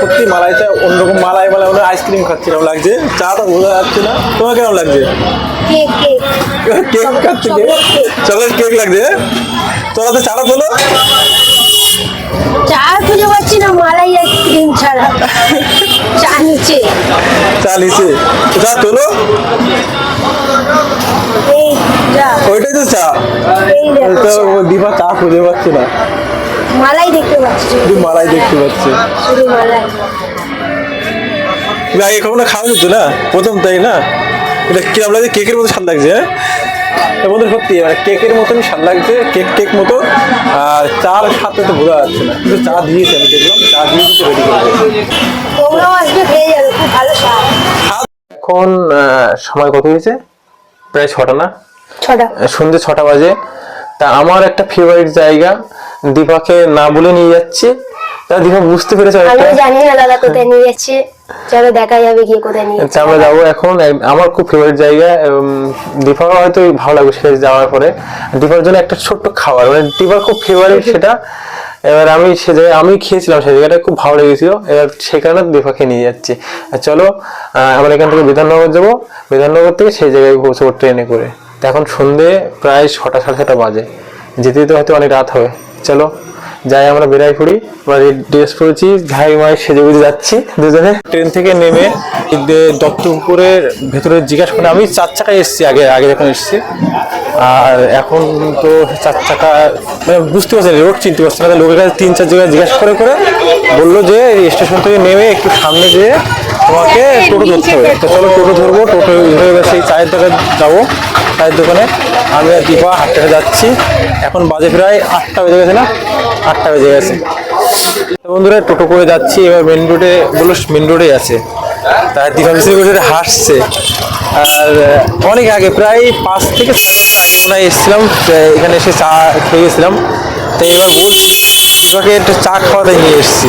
সত্যি মালাইটা অন্যরকম মালাই মালাই মনে আইসক্রিম খাচ্ছিলাম লাগছে? চাটা বোঝা যাচ্ছে না। তোমার কেমন লাগছে? Cake cake cake chocolate cake লাগছে তোরা তো চাটা তোলো। চা খুঁজে পাচ্ছি না মালাই আইসক্রিম ছাড়া। চা নিচে। চা নিচে। চা তোলো। ওইটাই তো চা। এই দেখো তো চা। দীপা চা খুঁজে পাচ্ছে না। মালাই দেখতে পাচ্ছি। শুধু মালাই দেখতে পাচ্ছে। শুধু মালাই। তুমি আগে কখনো খাওয়া যেত না? প্রথম তাই না? এটা কিরম লাগছে? কেকের মতো স্বাদ লাগছে হ্যাঁ? সত্যি মানে কেকের মতনই স্বাদ লাগছে কেক কেক মতো। আর চার সাথে তো বোঝা যাচ্ছে না। কিন্তু চা দিয়েছে আমি দেখলাম চা দিয়ে কিন্তু রেডি করে এখন সময় কত হয়েছে? প্রায় ছটা না? ছটা। সন্ধ্যে ছটা বাজে। তা আমার একটা ফেভারিট জায়গা দীপাকে না বলে নিয়ে যাচ্ছি। তা দীপা বুঝতে পেরেছে আমি জানি না দাদা কোথায় নিয়ে যাচ্ছে। চলো দেখা যাবে গিয়ে কোথায় নিয়ে যাচ্ছে। আমরা যাব এখন। আমার খুব ফেভারিট জায়গা দীপার হয়তো ভালো লাগবে সেখানে যাওয়ার পরে। দীপার জন্য একটা ছোট্ট খাবার মানে দীপার খুব ফেভারিট সেটা। এবার আমি সে জায়গায় আমি খেয়েছিলাম সেই জায়গাটা খুব ভালো লেগেছিল। এবার সেখানে দীপাকে নিয়ে যাচ্ছি। আর চলো আহ, আমরা এখান থেকে বিধাননগর যাব। বিধাননগর থেকে সেই জায়গায় পৌঁছবো ট্রেনে করে। এখন সন্ধে প্রায় ছটা, সাড়ে ছটা বাজে। যেতে যেতে হয়তো অনেক রাত হবে। চলো, যাই আমরা বেড়াই পড়ি আমরা ড্রেস পরেছি, ভাই মায়ের সেজে বুঝে যাচ্ছি দুজনে। ট্রেন থেকে নেমে দত্তপুরের ভেতরে জিজ্ঞাসা করে, আমি চার চাকায় এসেছি আগে আগে যখন এসেছি। আর এখন তো চার চাকা মানে বুঝতে পারছি রোড চিনতে পারছি না। লোকের কাছে তিন, চার জায়গায় জিজ্ঞাসা করে করে বলল যে স্টেশন থেকে নেমে একটু সামনে যেয়ে তোমাকে টোটো ধরতে হবে। তো চলো টোটো ধরবো, টোটো চায়ের দোকানে যাব। চায়ের দোকানে। আমি আর দীপা হাঁটতে যাচ্ছি। এখন বাজে প্রায় আটটা বেজে গেছে না? আটটা বেজে গেছে। বন্ধুরা, টোটো করে যাচ্ছি। এবার মেন রোডে বলল মেন রোডে আছে। তার দীপা বেশি করে হাসছে আর অনেক আগে, প্রায় পাঁচ থেকে হয় এসেছিলাম। এখানে এসে চা খেয়ে গেছিলাম। তাই এবার বলছি, দীপাকে একটু চা খাওয়াতে নিয়ে এসেছি।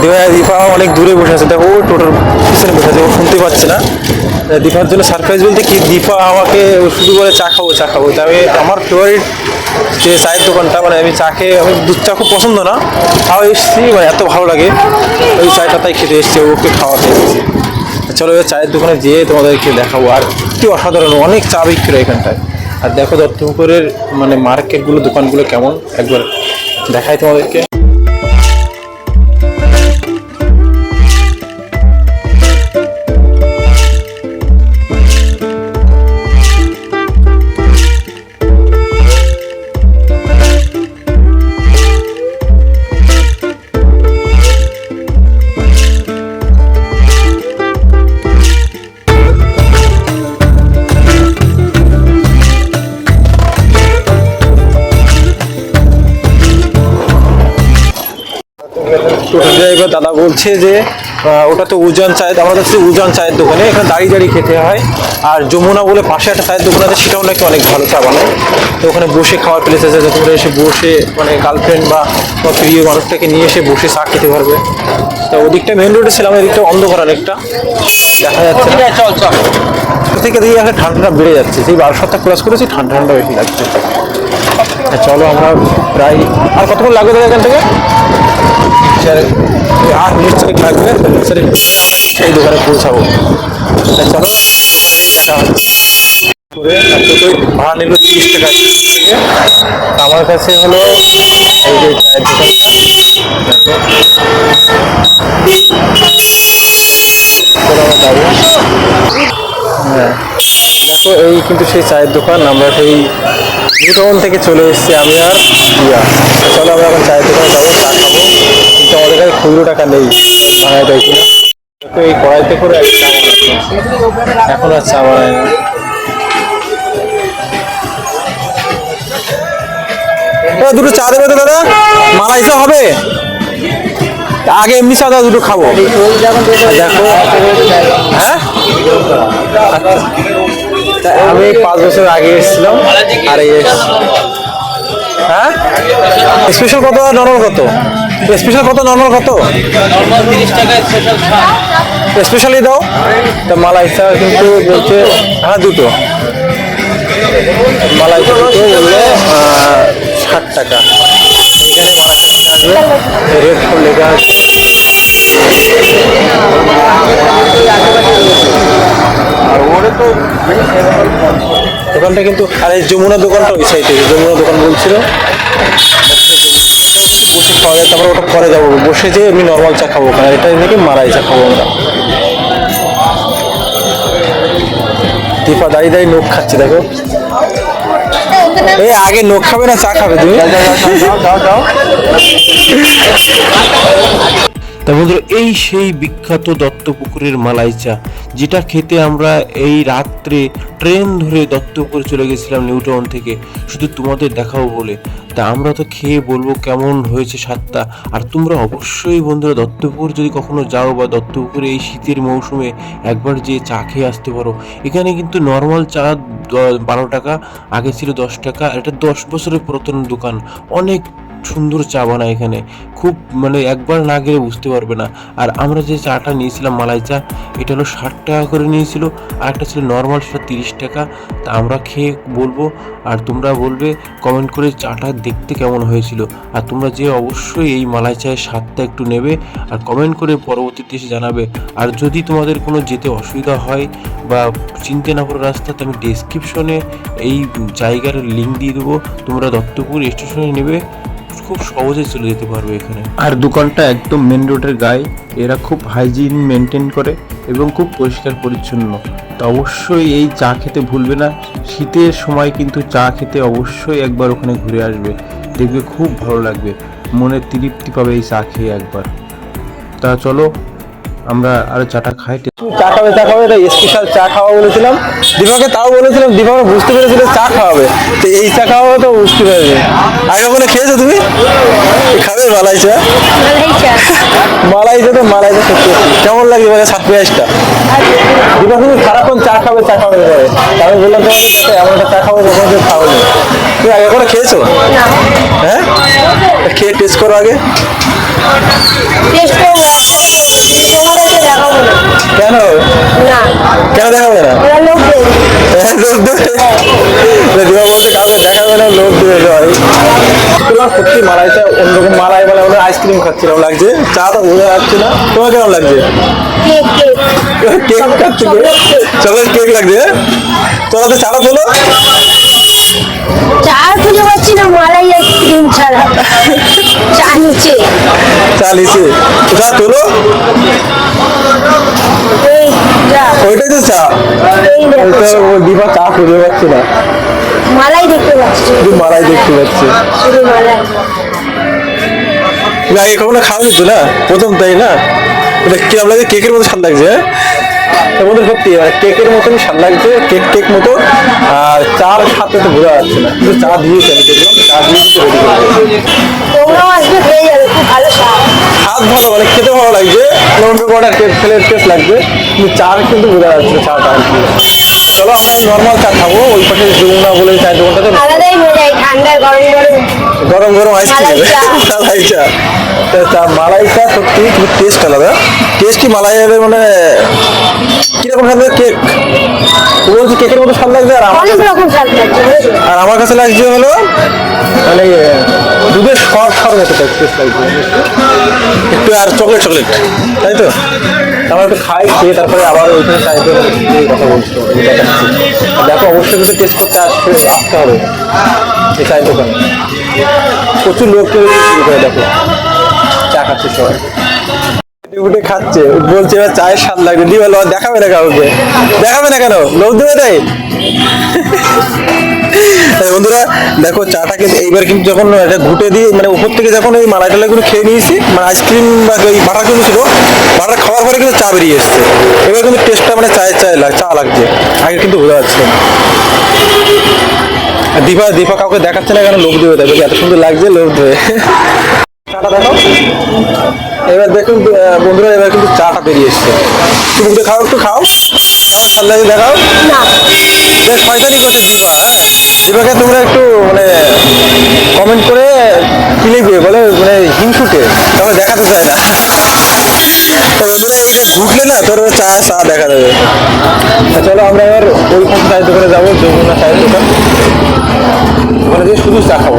দীপা দীপা অনেক দূরে বসে আছে। দেখো, ও টোটোর পিছনে বসে আছে। ও শুনতে পাচ্ছে না। দীপার জন্য সারপ্রাইজ বলতে কি? দীপা আমাকে শুধু বলে চা খাব চা খাব। তা আমি, আমার ফেভারিট যে চায়ের দোকানটা মানে আমি চা খেয়ে, আমি দুধ চা খুব পছন্দ না, তাও এসেছি মানে এত ভালো লাগে। ওই চায়টা তাই খেতে এসেছি, ওকে খাওয়াতে এসেছি। চলো এবার চায়ের দোকানে যেয়ে তোমাদেরকে দেখাবো। আর কি অসাধারণ, অনেক চা বিক্রি এখানটায়। আর দেখো দত্তপুকুরের মানে মার্কেটগুলো দোকানগুলো কেমন? একবার দেখাই তোমাদেরকে। দাদা বলছে যে ওটা তো উজান চায়ের আমরা যাচ্ছি উজান চায়ের দোকানে এখানে দাঁড়িয়ে দাঁড়িয়ে খেতে হয়। আর যমুনা বলে পাশে একটা চায়ের দোকান আছে সেটাও নাকি অনেক ভালো চা বানায়। তো ওখানে বসে খাওয়ার প্লেস আছে তোমরা এসে বসে মানে গার্লফ্রেন্ড বা প্রিয় মানুষটাকে নিয়ে এসে বসে চা খেতে পারবে। তো ওদিকটা মেন রোডে ছিলাম এদিকটা অন্ধকার অনেকটা। দেখা যাচ্ছে চল চল। থেকে দিয়ে এখন ঠান্ডাটা বেড়ে যাচ্ছে। সেই বারো সপ্তাহ ক্লাস করেছি ঠান্ডা ঠান্ডা বেশি লাগছে। চলো আমরা প্রায় আর কতক্ষণ লাগবে দাদা এখান থেকে? স্যার আট মিনিট থেকে লাগবে স্যার সেই দোকানে পৌঁছাবো। চলো করে আর ভাড়া নিল তিরিশ টাকা আমার কাছে হলো এই যে চায়ের দোকানটা দেখো, এই কিন্তু সেই চায়ের দোকান। আমরা সেই নিউটাউন থেকে চলে এসেছি আমি আর দিয়া চলো, আমরা এখন চায়ের দোকানে যাব, চা খাব। খুচরো টাকা নেই, ভাড়ায় দেয় কিনা। দেখো এই কড়াইতে করে। এখন আর চা বানায় না। দুটো চা দেবে তো দাদা? মালাই চা হবে? আগে এমনি চা দাও, দুটো খাব। দেখো। হ্যাঁ? আমি পাঁচ বছর আগে এসেছিলাম, আর এই হ্যাঁ? স্পেশাল কত আর নর্মাল কত? স্পেশাল কত? নর্মাল কত? স্পেশালি দাও। তা মালাই চা কিন্তু বলছে হ্যাঁ দুটো। মালাই চা বললে ষাট টাকা। রেট লেখা আছে। দোকানটা কিন্তু আর এই যমুনা দোকানটা ওই থেকে যমুনা দোকান বলছিল। বসে খাওয়া যায়, তারপর ওটা পরে যাব। বসে যেয়ে এমনি নর্মাল চা খাব কারণ এটা নাকি মারাই চা খাব আমরা। দীপা, দাঁড়িয়ে দাঁড়িয়ে নোখ খাচ্ছে, দেখো। এই আগে নোখ খাবে না, চা খাবে তুমি? যাও যাও তা বন্ধুরা, এই সেই বিখ্যাত দত্তপুকুরের মালাই চা যেটা খেতে আমরা এই রাত্রে ট্রেন ধরে দত্তপুকুরে চলে গেছিলাম নিউটাউন থেকে। শুধু তোমাদের দেখাবো বলে। তা আমরা তো খেয়ে বলব কেমন হয়েছে স্বাদটা। আর তোমরা অবশ্যই বন্ধুরা, দত্তপুকুর যদি কখনো যাও বা দত্তপুকুরে এই শীতের মৌসুমে একবার যে চা খেয়ে আসতে পারো। এখানে কিন্তু নর্মাল চা বারো টাকা, আগে ছিল দশ টাকা এটা দশ বছরের পুরাতন দোকান। অনেক সুন্দর চা বানায় এখানে। খুব মানে একবার না গেলে বুঝতে পারবে না। আর আমরা যে চাটা নিয়েছিলাম মালাই চা, এটা হলো ষাট টাকা করে নিয়েছিল, আর একটা ছিল নর্মাল সেটা তিরিশ টাকা। তা আমরা খেয়ে বলব, আর তোমরা বলবে কমেন্ট করে চাটা দেখতে কেমন হয়েছিল। আর তোমরা যে অবশ্যই এই মালাই চায়ের স্বাদটা একটু নেবে, আর কমেন্ট করে পরবর্তীতে এসে জানাবে। আর যদি তোমাদের কোনো যেতে অসুবিধা হয়, বা চিনতে না পারো রাস্তাতে আমি ডেসক্রিপশনে এই জায়গার লিঙ্ক দিয়ে দেবো। তোমরা দত্তপুর স্টেশনে নেবে। খুব সহজেই চলে যেতে পারবে এখানে। আর দোকানটা একদম মেন রোডের গায়ে। এরা খুব হাইজিন মেনটেন করে এবং খুব পরিষ্কার পরিচ্ছন্ন। তো অবশ্যই এই চা খেতে ভুলবে না। শীতের সময় কিন্তু চা খেতে অবশ্যই একবার ওখানে ঘুরে আসবে। দেখবে খুব ভালো লাগবে। মনে তৃপ্তি পাবে এই চা খেয়ে একবার। তা চলো আমরা আরও চাটা খাই। চা খাবে চা খাবে এটা স্পেশাল চা খাওয়া বলেছিলাম। দীপাকে তাও বলেছিলাম দীপাকে বুঝতে পেরেছিল চা খাওয়াবে। তো এই চা খাওয়াবে তো বুঝতে পারবে আগে বলে খেয়েছো তুমি? খাবে মালাই চা? মালাই চা। তো মালাই চা সত্যি কেমন লাগে সাত পেঁয়াজটা দীপা তুমি সারাক্ষণ চা খাবে চা খাবে করে আমি বললাম তোমাকে দেখো, এমন একটা চা খাব যখন কেউ খাওয়া তুমি আগে করে খেয়েছো? হ্যাঁ? খেয়ে টেস্ট করো আগে। টেস্ট না। কেন? কেন দেখাবে না? লোক দেবে। হ্যাঁ, বলছে কাউকে দেখাবে না লোক দেবে ভাই। তোমার সত্যি মালাইটা অন্যরকম মালাই বলে আমরা আইসক্রিম খাচ্ছিলাম লাগছে। চা তো বোঝা যাচ্ছে না। তোমার কেমন লাগছে? Cake cake cake chocolate cake লাগছে তোরা তো চাটা তোলো। চা খুঁজে পাচ্ছি না মালাই তোলো। ওইটাই তো চা। দিবা চা খুঁজে পাচ্ছে না। মালাই দেখতে পাচ্ছি। মালাই দেখতে পাচ্ছে। আগে কখনো খাওয়া তো না। প্রথম তাই না? এটা কিরম লাগে? কেকের মতো স্বাদ লাগছে হ্যাঁ? এর মধ্যে সত্যি মানে কেকের মতন স্বাদ লাগছে কেক কেক মতো। আর চার সাথে তো বোঝা যাচ্ছে না। কিন্তু চা দিয়েছে আমি দেখলাম চা দিয়ে কিন্তু রেডি করে স্বাদ ভালো মানে খেতে ভালো লাগছে। কেক খেলে টেস্ট লাগছে। কিন্তু চা কিন্তু বোঝা যাচ্ছে চাটা আর কি। চলো আমরা নর্মাল চা খাব ওই পাশে যমুনা বলে চায়ের এই ঠান্ডা গরম গরম। আইসক্রিম মালাই চা। তা মালাই চা সত্যি খুব টেস্ট আলাদা। টেস্ট কি মালাই মানে কীরকম স্বাদ লাগে কেক? ও বলছে কেকের মতো স্বাদ লাগছে আর আমার অনেক রকম স্বাদ লাগছে আর আমার কাছে লাগছে হলো মানে দুধের সর সর মতো টেস্ট লাগছে। একটু আর চকলেট চকলেট তাই তো? আমরা একটু খাই খেয়ে তারপরে আবার ওইখানে চাইতে কথা বলছি দেখো অবশ্যই কিন্তু টেস্ট করতে আসতে আসতে হবে এই চায়ের দোকানে। প্রচুর লোক করে দেখো। চা খাচ্ছে সবাই। উঠে খাচ্ছে। বলছে, এবার চায়ের স্বাদ লাগবে। দিয়ে বলো দেখাবে না কাউকে? দেখাবে না কেন? লোক দেবে তাই? বন্ধুরা, দেখো, চাটা কিন্তু এইবার কিন্তু যখন এটা ঘুটে দিয়ে মানে উপর থেকে যখন এই মালাই টালাইগুলো খেয়ে নিয়েছি মানে আইসক্রিম বা ওই বাটার কিন্তু ছিল, বাটার খাওয়ার পরে কিন্তু চা বেরিয়ে এসছে। এবার কিন্তু টেস্টটা মানে চায়ের চায় লাগ, চা লাগছে। আগে কিন্তু বোঝা যাচ্ছে। দীপা দীপা কাউকে দেখাচ্ছে না কেন? লোক দেবে তাই এত সুন্দর লাগছে লোক দেবে। চাটা দেখো এবার দেখুন বন্ধুরা এবার কিন্তু চাটা বেরিয়ে এসছে। তুমি একটু খাও একটু খাও। লাগে দেখাও। বেশ শয়তানি করছে দীপা হ্যাঁ? দীপাকে তোমরা একটু মানে কমেন্ট করে কি লিখবে বলে মানে হিংসুটে তাহলে দেখাতে চায় না। ঘুরলে না তোর চা চা দেখা দেবে তা চলো আমরা এবার ওই চায়ের দোকানে যাব যমুনা চায়ের দোকান। ওখানে দিয়ে শুধু চা খাব।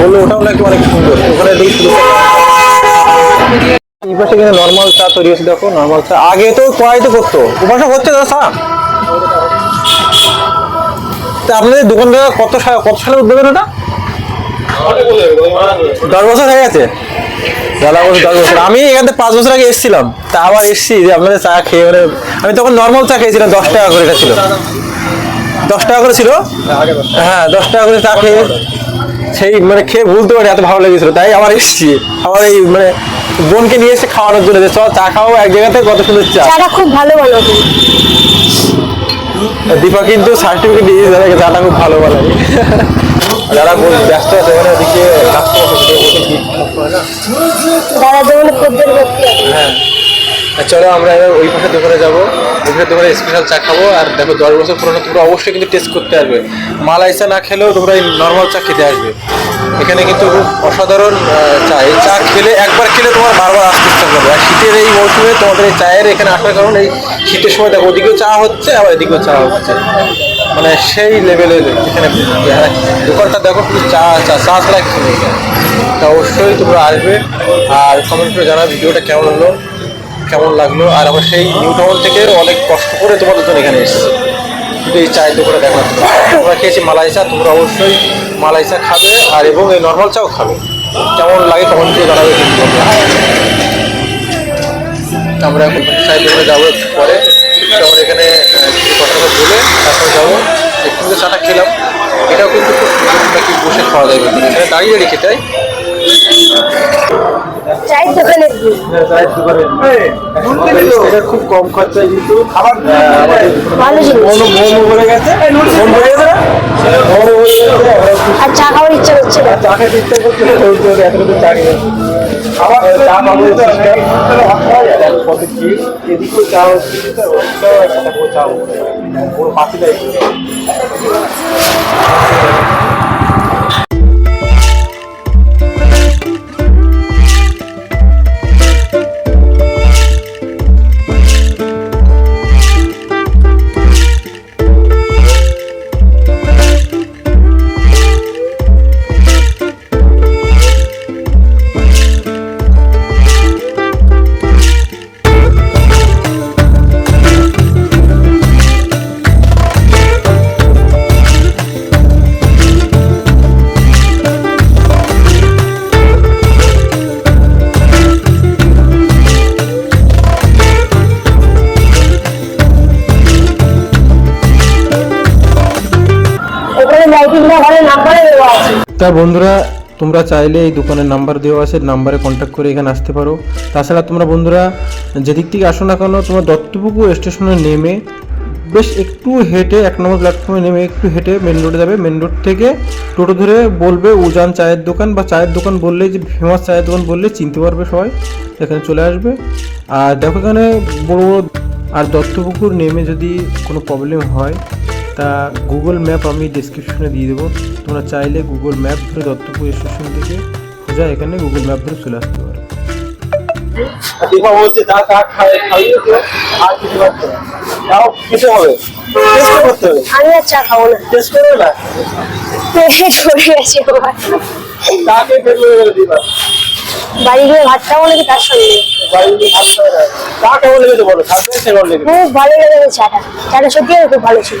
বলল ওটাও নাকি অনেক সুন্দর। ওখানে দেখি শুধু এই কিন্তু নর্মাল চা তৈরি হচ্ছে, দেখো নর্মাল চা। আগে তো কড়াইতে করতো। ও হচ্ছে তো চা তা আপনাদের দোকানটা কত সাল, কত সালে উদ্বোধন এটা? দশ বছর হয়ে গেছে। দাদা বলছে দশ বছর। আমি এখান থেকে পাঁচ বছর আগে এসেছিলাম। তা আবার এসেছি যে আপনাদের চা খেয়ে মানে আমি তখন নর্মাল চা খেয়েছিলাম, দশ টাকা করে এটা ছিল। দশ টাকা করে ছিল? হ্যাঁ দশ টাকা করে চা খেয়ে সেই মানে খেয়ে ভুলতে পারি এত ভালো লেগেছিল। তাই আবার এসেছি। আবার এই মানে বোনকে নিয়ে এসে খাওয়ানোর জন্য চল চা খাও এক জায়গাতে কত সুন্দর চা। চাটা খুব ভালো ভালো। দীপা কিন্তু সার্টিফিকেট দিয়ে তাদেরকে চাটা খুব ভালো ভালো যারা বোন ব্যস্ত আছে ওখানে ওদিকে হয় দাদা আছে। হ্যাঁ। চলো আমরা এবার ওই পাশে দোকানে যাব। ওই পাশে দোকানে স্পেশাল চা খাব। আর দেখো, দশ বছর পুরোনো, তোমরা অবশ্যই কিন্তু টেস্ট করতে আসবে। মালাই চা না খেলেও তোমরা এই নর্মাল চা খেতে আসবে। এখানে কিন্তু অসাধারণ চা। এই চা খেলে একবার খেলে তোমার বারবার আসতে ইচ্ছা করবে আর শীতের এই মৌসুমে তোমাদের এই চায়ের এখানে আসার কারণ, এই শীতের সময় দেখো, ওদিকেও চা হচ্ছে, আবার এদিকেও চা হচ্ছে। মানে সেই লেভেলের এখানে আর দোকানটা দেখো, শুধু চা চা চা ছাড়া কিছু নেই। তা অবশ্যই তোমরা আসবে। আর কমেন্ট করে জানা ভিডিওটা কেমন হলো। কেমন লাগল? আর আমরা সেই নিউ টাউন থেকে অনেক কষ্ট করে তোমাদের জন্য এখানে এসেছি। কিন্তু এই চায়ের দোকানে দেখলাম তোমরা। খেয়েছি মালাই চা, তোমরা অবশ্যই মালাই চা খাবে আর এবং এই নর্মাল চাও খাবে। কেমন লাগে তখন দিয়ে জানাবে কিন্তু তোমরা। আমরা এখন চায়ের দোকানে যাব পরে। তখন এখানে কথা বলে তারপর যাব। একটু চাটা খেলাম। এটাও কিন্তু খুব সুন্দর বসে খাওয়া যায় এখানে দাঁড়িয়ে দাঁড়িয়ে খেতে চায়ের দোকানে দিই। এটা খুব কম খরচায় কিন্তু। খাবার মন মন ভরে গেছে। মন ভরে না? আর চা খাওয়ার ইচ্ছা করছে না। চা খেতে ইচ্ছা করছে না এতটুকু চা খেয়ে খাবার কত কি? এদিকেও চা হচ্ছে চা ওর পাশে তা বন্ধুরা, তোমরা চাইলে এই দোকানের নাম্বার দেওয়া আছে, নাম্বারে কন্ট্যাক্ট করে এখানে আসতে পারো। তাছাড়া তোমরা বন্ধুরা, যেদিক থেকে আসো না কেন, তোমরা দত্তপুকুর স্টেশনে নেমে বেশ একটু হেঁটে, এক নম্বর প্ল্যাটফর্মে নেমে একটু হেঁটে মেন রোডে যাবে। মেন রোড থেকে টোটো ধরে বলবে, উজান চায়ের দোকান বা চায়ের দোকান বললেই যে ফেমাস চায়ের দোকান বললে চিনতে পারবে সবাই। এখানে চলে আসবে। আর দেখো এখানে বড় বড় আর দত্তপুকুর নেমে যদি কোনো প্রবলেম হয় তা গুগল ম্যাপ আমি ডিসক্রিপশনে দিয়ে দেবো। তোমরা চাইলে গুগল ম্যাপ ধরে দত্তপুর স্টেশন থেকে সোজা এখানে গুগল ম্যাপ ধরে চলে আসতে পারো। বাড়ি গিয়ে ভাত খাব নাকি তার সঙ্গে? বাড়ি গিয়ে ভাত খাবে না। চা কেমন লেগেছে বলো? খুব ভালো লেগেছে চাটা। চাটা সত্যি খুব ভালো ছিল।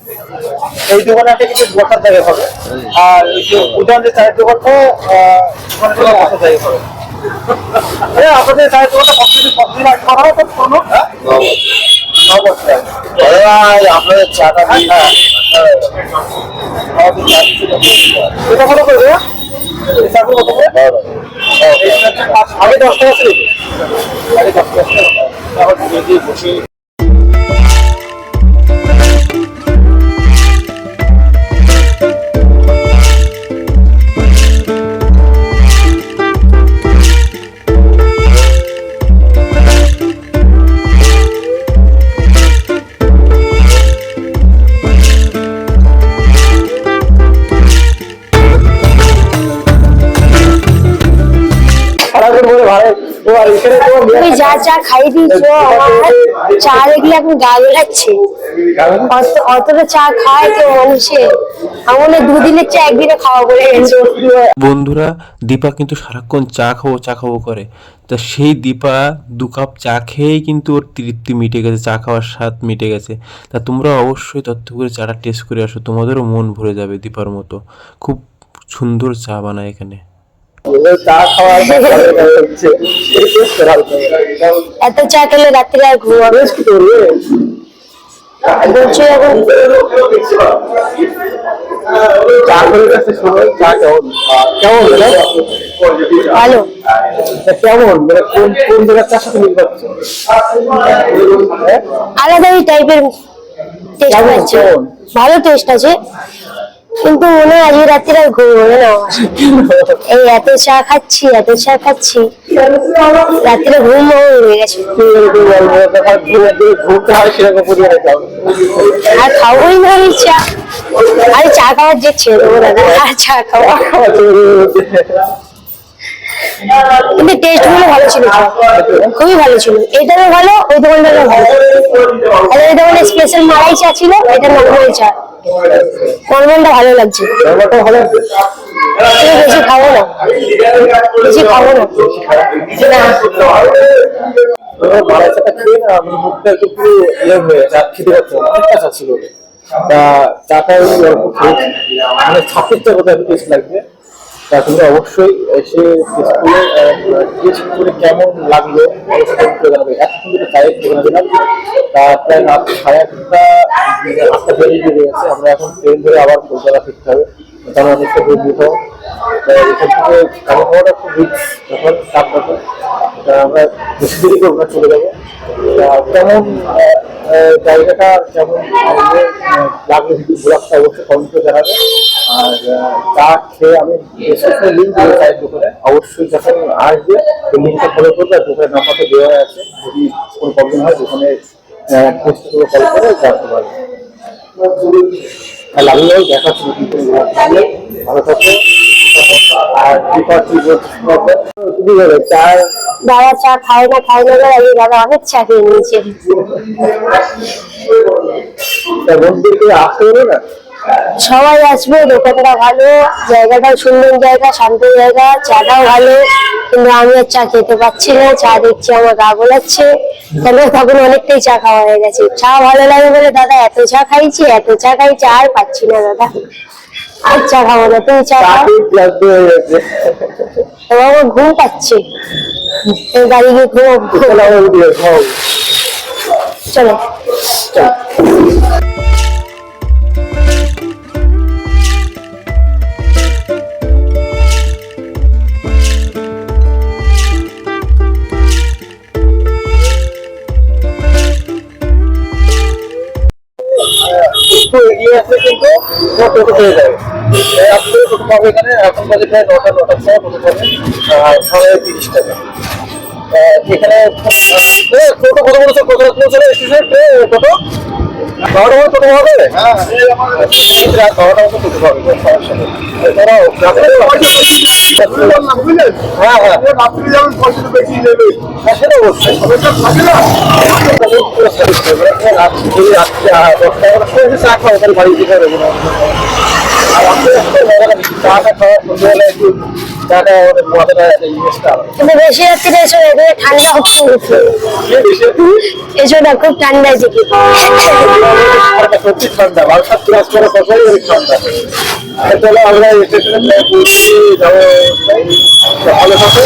এই দোকানটা কিন্তু বসার জায়গা হবে। আর এই যে উদান যে চায়ের দোকানটা বসার জায়গা হবে। আপনাদের চায়ের দোকানটা কতদিন কতদিন আগে করা হয়? কোনো আপনাদের চাটা হ্যাঁ। এটা ভালো করে দেবে এটা ভালো করে আগে দশ টাকা ছিল। আগে দশ টাকা ছিল আবার যদি বসে যা চা খাই দিয়েছ আমার চা দেখলে এখন গা বেড়াচ্ছে অতটা চা খায় কেউ মানুষে। আমার দুদিনের চা একদিনে খাওয়া পড়ে বন্ধুরা দীপা কিন্তু সারাক্ষণ চা খাব চা খাব করে। তা সেই দীপা দু কাপ চা খেয়েই কিন্তু ওর তৃপ্তি মিটে গেছে চা খাওয়ার স্বাদ মিটে গেছে। তা তোমরা অবশ্যই তথ্য করে চাটা টেস্ট করে আসো তোমাদেরও মন ভরে যাবে দীপার মতো। খুব সুন্দর চা বানায় এখানে। চা এত চা খেলে রাত্রে আর ঘুমাবে বলছো এখন চা করে কাছে সময় চা কেমন? কেমন ভালো। কেমন? মানে কোন জায়গার আলাদাই টাইপের টেস্ট আছে ভালো টেস্ট আছে। কিন্তু মনে হয় আজকে রাত্রে আর ঘুম হবে না। এই এত চা খাচ্ছি, এত চা খাচ্ছি। রাত্রে ঘুম হয়ে গেছে। আর খাবোই না আমি চা। আরে চা খাওয়ার যে ছেড়ে দেবো দাদা আর চা খাওয়া। কিন্তু টেস্টগুলো ভালো ছিল খুবই ভালো ছিল। এটারও ভালো, ওই দোকানটারও ভালো। আর ওই দোকানে স্পেশাল মালাই চা ছিল, এটা নর্মাল চা। নর্মালটা ভালো লাগছে। ভালো বেশি খাব না। বেশি খাব না। খেয়ে না আমার মুখটা একটু পুরো ইয়ে হয়ে খেতে পারছে না। অনেকটা চা ছিল। তা চাটা মানে ছাত্রের কোথায় টেস্ট লাগবে? তা তোমরা অবশ্যই এসে স্কুলে টেস্ট করে কেমন লাগল জানাবে। এত সুন্দর চায়ের দোকানে তা প্রায় রাত সাড়ে আটটা আটটা বেরিয়ে গেছে আমরা এখন ট্রেন ধরে আবার কলকাতা ফিরতে হবে। তাহলে অনেকটা দূর দিতে হবে তা এখান খুব রিক্স যখন চাপ তা আমরা চলে যাব তা কেমন আহ, আহ, জায়গাটা আহ, ব্লগটা অবশ্যই কমেন্ট করে জানাবে আর চা খেয়ে আমি ডিসক্রিপশনে লিঙ্ক দেবো চায়ের দোকানে অবশ্যই যখন আসবে লিঙ্কটা ফলো করবে আর দোকানের নাম্বারটা দেওয়া আছে যদি কোনো প্রবলেম হয় দোকানে টেস্ট করে কল করে জানতে পারবে আর লাগলে দেখা শুরু করতে ভালো থাকবে আর দীপক কি বলছে তুমি বলো চা দাদা চা খায় না খায় না আজকে দাদা অনেক চা খেয়ে নিয়েছে। সবাই আসবে দোকানটা ভালো জায়গাটাও সুন্দর জায়গা শান্ত জায়গা চাটাও ভালো কিন্তু আমি আর চা খেতে পাচ্ছি না চা দেখছি আমার গা গোলাচ্ছে। কেন তখন অনেকটাই চা খাওয়া হয়ে গেছে। চা ভালো লাগে বলে দাদা এত চা খাইছি এত চা খাইছি আর পাচ্ছি না দাদা। আর চা খাব না তুমি চা খাও হয়ে ঘুম পাচ্ছে। এই বাড়ি গিয়ে চলো আমার উঠে চলো। একটু এগিয়ে আসলে কিন্তু তোমার টোটো যাবে আপনি টোটো পাবে এখানে এখন বাজে প্রায় নটা নটা ছয় টোটো পাবে আর তিরিশ টাকা এখানে টোটো কত বড় কত পৌঁছাবে স্টেশন টোটো বারোটা মতো টোটো হবে হ্যাঁ বারোটা মতো টোটো পাবে কোনো সমস্যা নেই এছাড়াও হ্যাঁ হ্যাঁ হ্যাঁ সেটা অবশ্যই রাত্রি রাত্রি দশটা সময় চা খাওয়া বাড়ি যেতে হবে বেশি এখানে ঠান্ডা হচ্ছে এসো না খুব ঠান্ডা আছে কি? সত্যি ঠান্ডা বারোটা ক্লাস করে অনেক ঠান্ডা তাহলে আমরা স্টেশনে পৌঁছে ভালো থাকো।